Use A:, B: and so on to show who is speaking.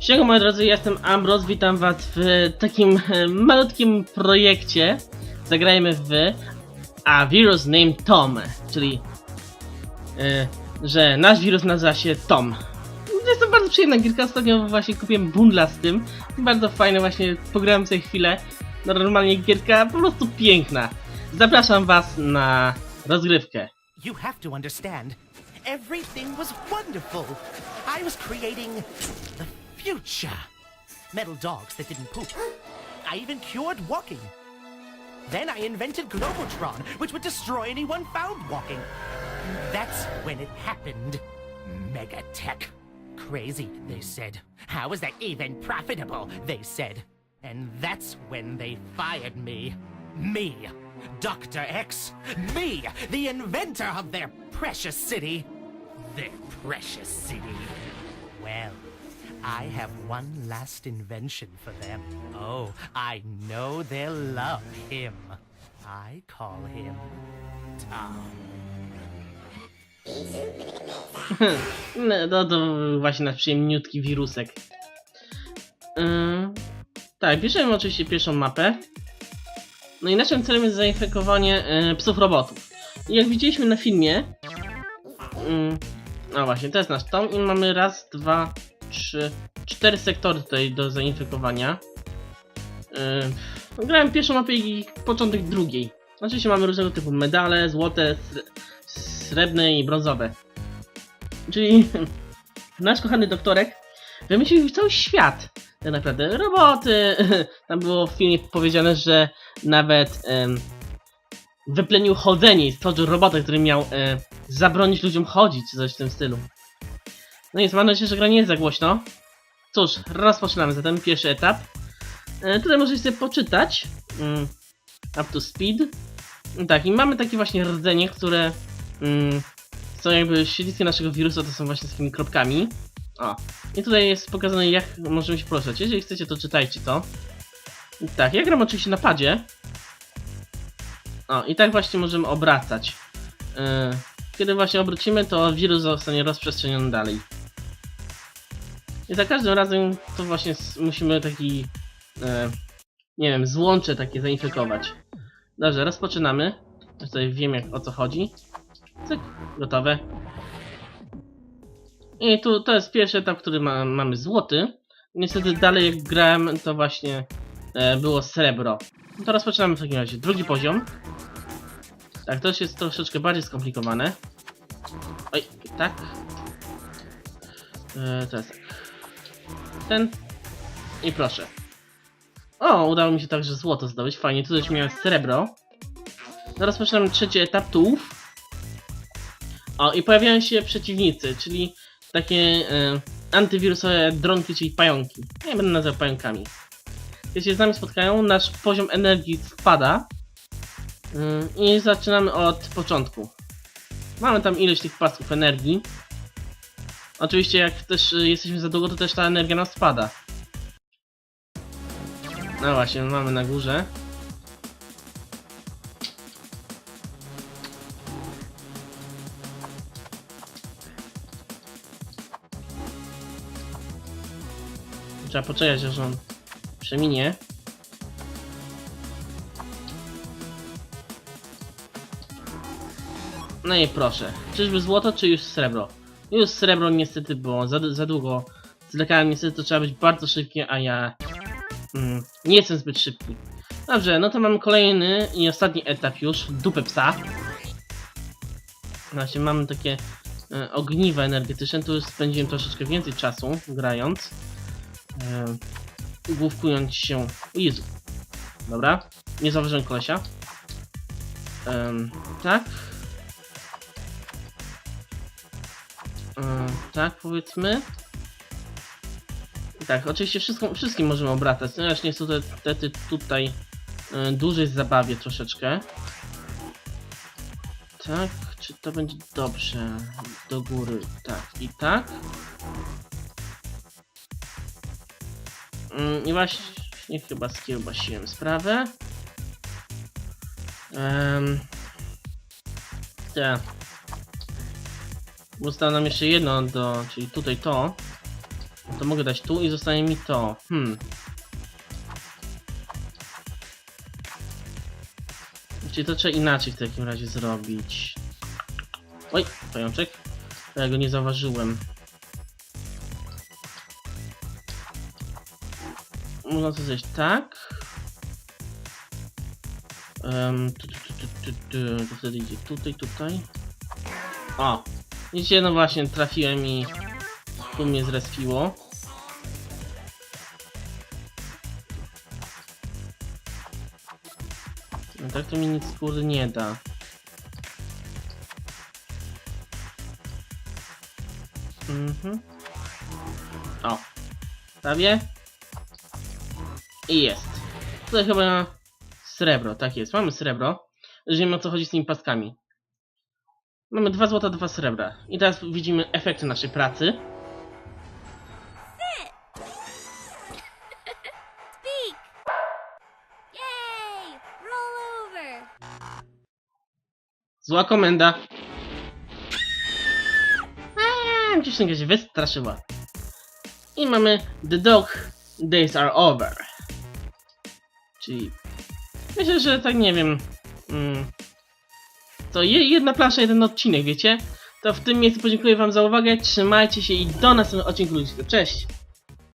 A: Siema moi drodzy, jestem Ambros, witam was w takim e, malutkim projekcie. Zagrajmy w A Virus Named Tom, czyli e, że nasz wirus nazywa się Tom. Jest to bardzo przyjemna gierka, ostatnio właśnie kupiłem bundla z tym. Bardzo fajne właśnie, pograłem sobie chwilę. Normalnie gierka po prostu piękna. Zapraszam was na rozgrywkę.
B: You have to understand, everything was wonderful. I was creating future. Metal dogs that didn't poop. I even cured walking. Then I invented Globotron, which would destroy anyone found walking. That's when it happened. Megatech. Crazy, they said. How is that even profitable? They said. And that's when they fired me. Me, Dr. X. Me, the inventor of their precious city. Their precious city. Well, I have one last invention for them. Oh, I know they'll love him. I call him Tom.
A: No to, właśnie nasz przyjemniutki wirusek. Ym, tak, bierzemy oczywiście pierwszą mapę. No i naszym celem jest zainfekowanie y, psów robotów. I jak widzieliśmy na filmie... Ym, no właśnie, to jest nasz tom i mamy raz, dwa, trzy, cztery sektory tutaj do zainfekowania. Ym, grałem pierwszą mapę i początek drugiej. Oczywiście mamy różnego typu medale, złote, sre srebrne i brązowe. Czyli nasz kochany doktorek wymyślił cały świat. Tak naprawdę roboty. Tam było w filmie powiedziane, że nawet wyplenił chodzenie i stworzył robotę, który miał zabronić ludziom chodzić, coś w tym stylu. No i mam nadzieję, że gra nie jest za głośno. Cóż, rozpoczynamy zatem pierwszy etap. E, tutaj możecie sobie poczytać. Mm, up to speed. Tak, i mamy takie właśnie rdzenie, które mm, są jakby siedliskiem naszego wirusa, to są właśnie z takimi kropkami. O, i tutaj jest pokazane jak możemy się poruszać. Jeżeli chcecie, to czytajcie to. Tak, ja gram oczywiście na padzie. O, i tak właśnie możemy obracać. Yy, kiedy właśnie obrócimy, to wirus zostanie rozprzestrzeniony dalej. I za każdym razem to właśnie musimy taki, yy, nie wiem, złącze takie zainfekować. Dobrze, rozpoczynamy. Tutaj wiem jak o co chodzi. Cyk, gotowe. I tu to jest pierwszy etap, który ma, mamy złoty. Niestety dalej jak grałem, to właśnie e, było srebro. No to rozpoczynamy w takim razie drugi poziom. Tak, to już jest troszeczkę bardziej skomplikowane. Oj, tak. E, teraz tak. Ten. I proszę. O, udało mi się także złoto zdobyć. Fajnie, tu też miałem srebro. No rozpoczynamy trzeci etap tułów. O, i pojawiają się przeciwnicy, czyli takie e, antywirusowe dronki, czyli pająki. Ja będę nazywał pająkami. Kiedy się z nami spotkają, nasz poziom energii spada. Y, I zaczynamy od początku. Mamy tam ileś tych pasków energii. Oczywiście jak też y, jesteśmy za długo, to też ta energia nam spada. No właśnie, mamy na górze. Trzeba poczekać, aż on przeminie. No i proszę. Czyżby złoto, czy już srebro? Już srebro niestety było za, za długo. Zlekałem niestety to trzeba być bardzo szybkie, a ja mm, nie jestem zbyt szybki. Dobrze, no to mamy kolejny i ostatni etap już. Dupę psa. Właśnie mamy takie e, ogniwa energetyczne. Tu już spędziłem troszeczkę więcej czasu grając. E, główkując się. O Jezu. Dobra. Nie zauważyłem kolesia. Tak. Em, tak, powiedzmy. Tak, oczywiście wszystko, wszystkim możemy obracać. No ja niestety tutaj e, dłużej zabawię troszeczkę. Tak, czy to będzie dobrze? Do góry, tak i tak. Mm, I właśnie chyba skiełbasiłem sprawę. Um, tak. Zostało nam jeszcze jedno do, czyli tutaj to. To mogę dać tu i zostanie mi to. Hmm. Czyli to trzeba inaczej w takim razie zrobić. Oj, pajączek. Ja go nie zauważyłem. Można to zrobić tak. Um, tu, tu, tu, tu, tu, tu, to wtedy idzie tutaj, tutaj. O! Widzicie, no właśnie, trafiłem i tu mnie zrespiło. No tak to mi nic kurde nie da. Mhm. O. Prawie. I jest. Tutaj chyba srebro, tak jest. Mamy srebro. Już wiemy o co chodzi z tymi paskami. Mamy dwa złota, dwa srebra. I teraz widzimy efekty naszej pracy. Zła komenda. Aaaa, dziewczynka się wystraszyła. I mamy The Dog Days Are Over. Czyli myślę, że tak nie wiem. Mm, to je, jedna plansza, jeden odcinek, wiecie? To w tym miejscu podziękuję wam za uwagę. Trzymajcie się i do następnego odcinku. ludziska. Cześć!